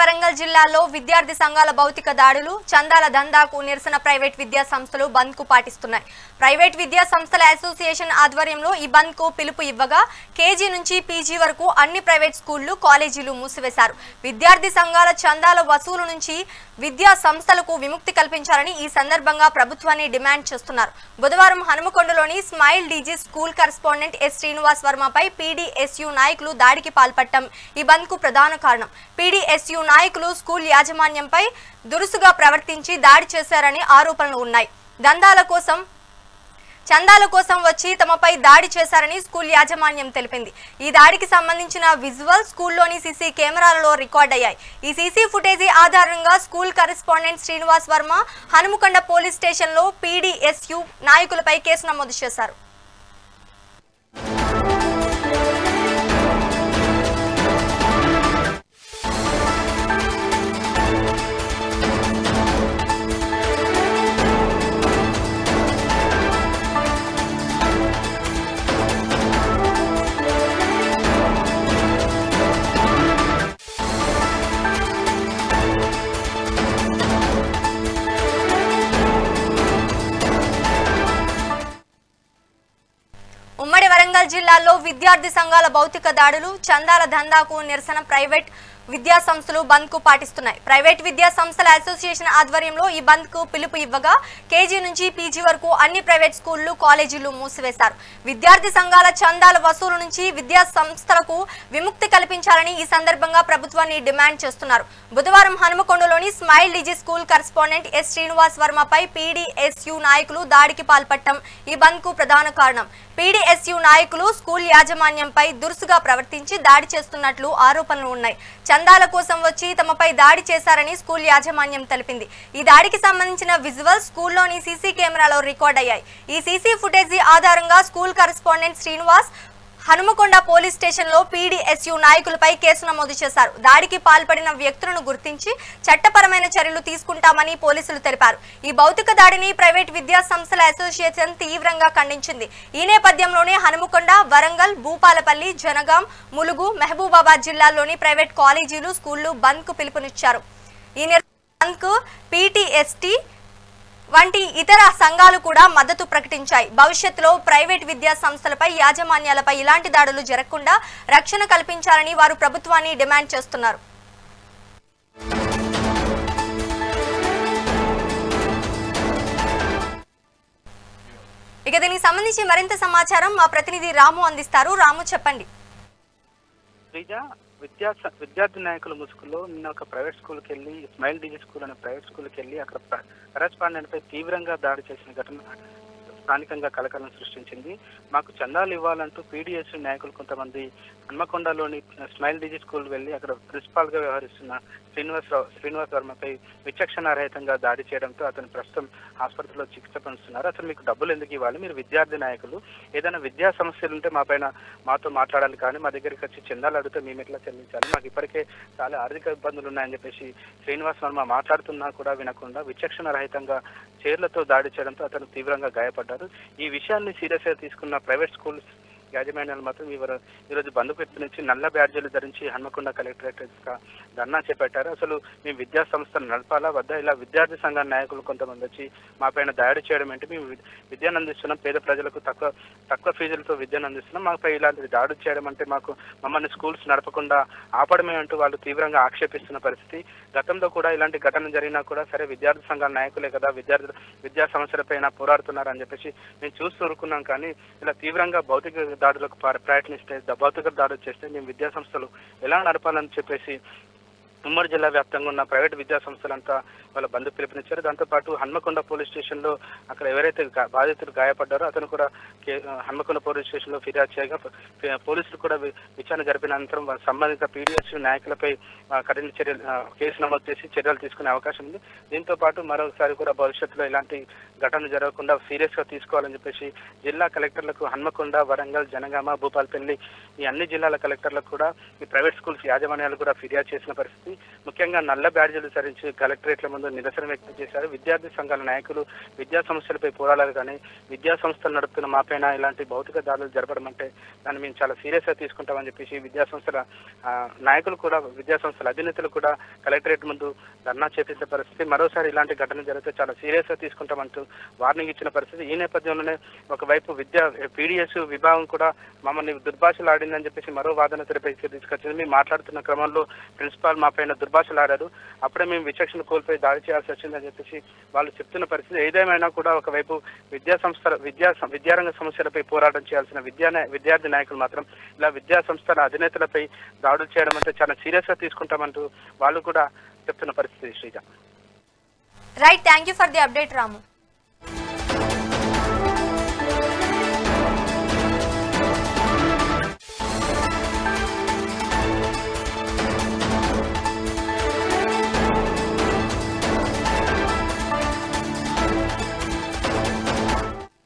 వరంగల్ జిల్లాలో విద్యార్థి సంఘాల భౌతిక దాడులు చందాల దందాకు నిరసన ప్రైవేట్ విద్యా సంస్థలు బంద్కు పాటిస్తున్నాయి. ప్రైవేట్ విద్యా సంస్థల అసోసియేషన్ ఆధ్వర్యంలో ఈ బంద్కు పిలుపు ఇవ్వగా కేజీ నుంచి పీజీ వరకు అన్ని ప్రైవేట్ స్కూళ్ళు కాలేజీలు మూసివేశారు. విద్యార్థి సంఘాల చందాల వసూలు నుంచి విద్యా సంస్థలకు విముక్తి కల్పించాలని ఈ సందర్భంగా ప్రభుత్వాన్ని డిమాండ్ చేస్తున్నారు. బుధవారం హనుమకొండలోని smile DG school correspondent S Srinivas వర్మపై PDSU నాయకులు దాడికి పాల్పడటం ఈ బంద్కు ప్రధాన కారణం. పీడీఎస్యు నాయకులు స్కూల్ యాజమాన్యంపై దురుసుగా ప్రవర్తించి దాడి చేశారని ఆరోపణలు ఉన్నాయి. దందాల కోసం చందాల కోసం వచ్చి తమపై దాడి చేశారని స్కూల్ యాజమాన్యం తెలిపింది. ఈ దాడికి సంబంధించిన విజువల్ స్కూల్లోని సీసీ కెమెరాలలో రికార్డ్ అయ్యాయి. ఈ సీసీ ఫుటేజీ ఆధారంగా school correspondent Srinivas Varma Hanumakonda police స్టేషన్లో పీడీఎస్యు నాయకులపై కేసు నమోదు చేశారు. జిల్లాలో విద్యార్థి సంఘాల భౌతిక దాడులు చందాల దందాకు నిరసన ప్రైవేట్ విద్యా సంస్థలు బంద్కు పాటిస్తున్నాయి. ప్రైవేట్ విద్యా సంస్థల అసోసియేషన్ ఆధ్వర్యంలో ఈ బంద్కు పిలుపు ఇవ్వగా కేజీ నుంచి పీజీ వరకు అన్ని ప్రైవేట్ స్కూళ్ళు కాలేజీలు మూసివేశారు. విద్యార్థి సంఘాల చందాల వసూలు నుంచి విద్యా సంస్థలకు విముక్తి కల్పించాలని ఈ సందర్భంగా ప్రభుత్వాన్ని డిమాండ్ చేస్తున్నారు. బుధవారం హనుమకొండలోని smile DG school correspondent S Srinivas వర్మపై PDSU నాయకులు దాడికి పాల్పడటం ఈ బంద్కు ప్రధాన కారణం. పీడీఎస్యు నాయకులు స్కూల్ యాజమాన్యంపై దురుసుగా ప్రవర్తించి దాడి చేస్తున్నట్లు ఆరోపణలు ఉన్నాయి. చందాల కోసం వచ్చి తమపై దాడి చేశారని స్కూల్ యాజమాన్యం తెలిపింది. ఈ దాడికి సంబంధించిన విజువల్ స్కూల్లోని సీసీ కెమెరాలో రికార్డ్ అయ్యాయి. ఈ సీసీ ఫుటేజీ ఆధారంగా school correspondent Srinivas Hanumakonda police స్టేషన్లో పీడీఎస్యు నాయకులపై కేసు నమోదు చేశారు. దాడికి పాల్పడిన వ్యక్తులను గుర్తించి చట్టపరమైన చర్యలు తీసుకుంటామని పోలీసులు తెలిపారు. ఈ భౌతిక దాడిని ప్రైవేట్ విద్యా సంస్థల అసోసియేషన్ తీవ్రంగా ఖండించింది. ఈ నేపథ్యంలోనే హనుమకొండ వరంగల్ భూపాలపల్లి జనగాం ములుగు మహబూబాబాద్ జిల్లాల్లోని ప్రైవేట్ కాలేజీలు స్కూళ్ళు బంద్కు పిలుపునిచ్చారు. ఈ బంద్కు పీటీఎస్టీ వంటి ఇతర సంఘాలు కూడా మద్దతు ప్రకటించాయి. భవిష్యత్తులో ప్రైవేట్ విద్యా సంస్థలపై యాజమాన్యాలపై ఇలాంటి దాడులు జరగకుండా రక్షణ కల్పించాలని వారు ప్రభుత్వాన్ని డిమాండ్ చేస్తున్నారు. ఇక దీనికి సంబంధించి మరింత సమాచారం మా ప్రతినిధి రాము అందిస్తారు. రాము చెప్పండి. విద్యా విద్యార్థి నాయకుల ముసుగులో నిన్న ఒక ప్రైవేట్ స్కూల్కి వెళ్ళి స్మైల్ డిగ్రీ స్కూల్ అనే ప్రైవేట్ స్కూల్కి వెళ్ళి అక్కడ కరెస్పాండెంట్ పై తీవ్రంగా దాడి చేసిన ఘటన స్థానికంగా కలకలం సృష్టించింది. మాకు చందాలు ఇవ్వాలంటూ పీడిఎస్ నాయకులు కొంతమంది హన్మకొండలోని స్మైల్ డిజీ స్కూల్ వెళ్ళి అక్కడ ప్రిన్సిపాల్గా వ్యవహరిస్తున్న శ్రీనివాస్ శ్రీనివాస్ వర్మపై విచక్షణారహితంగా దాడి చేయడంతో అతను ప్రస్తుతం ఆసుపత్రిలో చికిత్స పొందుతున్నారు. అసలు మీకు డబ్బులు ఎందుకు ఇవ్వాలి? మీరు విద్యార్థి నాయకులు. ఏదైనా విద్యా సమస్యలు ఉంటే మా పైన మాతో మాట్లాడాలి కానీ మా దగ్గరికి వచ్చి చందాలు అడిగితే మేము ఎట్లా చెల్లించాలి మాకు ఇప్పటికే చాలా ఆర్థిక ఇబ్బందులు ఉన్నాయని చెప్పేసి శ్రీనివాస్ వర్మ మాట్లాడుతున్నా కూడా వినకుండా విచక్షణ రహితంగా చైర్లతో దాడి చేయడంతో అతను తీవ్రంగా గాయపడ్డారు. ఈ విషయాన్ని సీరియస్గా తీసుకున్న ప్రైవేట్ స్కూల్ యాజమాన్యాలు మాత్రం ఇవరు ఈరోజు బంధు నుంచి నల్ల బ్యాడ్జీలు ధరించి హన్మకొండ కలెక్టరేట్ ధర్నా చేపట్టారు. అసలు మేము విద్యా సంస్థను నడపాలా? వద్ద? ఇలా విద్యార్థి సంఘ నాయకులు కొంతమంది వచ్చి మాపైన దాడి చేయడం ఏంటి? మేము విద్యను అందిస్తున్నాం పేద ప్రజలకు తక్కువ తక్కువ ఫీజులతో విద్యను అందిస్తున్నాం మాపై ఇలాంటి దాడి చేయడం అంటే మాకు మమ్మల్ని స్కూల్స్ నడపకుండా ఆపడమే అంటూ వాళ్ళు తీవ్రంగా ఆక్షేపిస్తున్న పరిస్థితి. గతంలో కూడా ఇలాంటి ఘటన జరిగినా కూడా సరే విద్యార్థి సంఘాల నాయకులే కదా విద్యార్థులు విద్యా సమస్యలపైన పోరాడుతున్నారు అని చెప్పేసి మేము చూస్తూ ఊరుకున్నాం కానీ ఇలా తీవ్రంగా భౌతిక దాడులకు ప్రయత్నిస్తే ద- భౌతిక దాడులు చేస్తే మేము విద్యా సంస్థలు ఎలా నడపాలని చెప్పేసి ఉమ్మడి జిల్లా వ్యాప్తంగా ఉన్న ప్రైవేట్ విద్యా సంస్థలంతా వాళ్ళ బంధు పిలుపునిచ్చారు. దాంతోపాటు హన్మకొండ పోలీస్ స్టేషన్లో అక్కడ ఎవరైతే బాధితులు గాయపడ్డారో అతను కూడా కే- హన్మకొండ పోలీస్ స్టేషన్లో ఫిర్యాదు చేయగా పోలీసులు కూడా విచారణ జరిపిన అనంతరం సంబంధిత పీడిఎస్ నాయకులపై కఠిన చర్యలు కేసు నమోదు చేసి చర్యలు తీసుకునే అవకాశం ఉంది. దీంతో పాటు మరోసారి కూడా భవిష్యత్తులో ఇలాంటి ఘటనలు జరగకుండా సీరియస్గా తీసుకోవాలని చెప్పేసి జిల్లా కలెక్టర్లకు హన్మకొండ వరంగల్ జనగామ భూపాల్పల్లి ఈ అన్ని జిల్లాల కలెక్టర్లకు కూడా ఈ ప్రైవేట్ స్కూల్స్ యాజమాన్యాలు కూడా ఫిర్యాదు చేసిన పరిస్థితి ముఖ్యంగా నల్ల బ్యాడ్జీలు ధరించి కలెక్టరేట్ల ముందు నిరసన వ్యక్తం చేశారు. విద్యార్థి సంఘాల నాయకులు విద్యా సంస్థలపై పోరాడారు కానీ విద్యా సంస్థలు నడుపుతున్న మాపైన ఇలాంటి భౌతిక దాడులు జరపడం అంటే దాన్ని మేము చాలా సీరియస్గా తీసుకుంటామని చెప్పేసి విద్యా సంస్థల నాయకులు కూడా విద్యా సంస్థల అధినేతలు కూడా కలెక్టరేట్ ముందు ధర్నా చేపించే పరిస్థితి మరోసారి ఇలాంటి ఘటన జరిగితే చాలా సీరియస్గా తీసుకుంటామంటూ వార్నింగ్ ఇచ్చిన పరిస్థితి. ఈ నేపథ్యంలోనే ఒకవైపు విద్యా పీడిఎస్ విభాగం కూడా మమ్మల్ని దుర్భాషలు ఆడిందని చెప్పేసి మరో వాదన తెరపైకి తీసుకొచ్చింది. మేము మాట్లాడుతున్న క్రమంలో ప్రిన్సిపాల్ మాపై ఆయన దుర్భాషలు ఆడారు అప్పుడే మేము విచక్షణ కోల్పోయి దాడి చేయాల్సి వచ్చిందని చెప్పేసి వాళ్ళు చెప్తున్న పరిస్థితి. ఏదేమైనా కూడా ఒకవైపు విద్యా సంస్థల విద్యా విద్యారంగ సమస్యలపై పోరాటం చేయాల్సిన విద్యా విద్యార్థి నాయకులు మాత్రం ఇలా విద్యా సంస్థల అధినేతలపై దాడులు చేయడం అంటే చాలా సీరియస్గా తీసుకుంటామంటూ వాళ్ళు కూడా చెప్తున్న పరిస్థితి Sreeja. Right thank you for the update Ramu.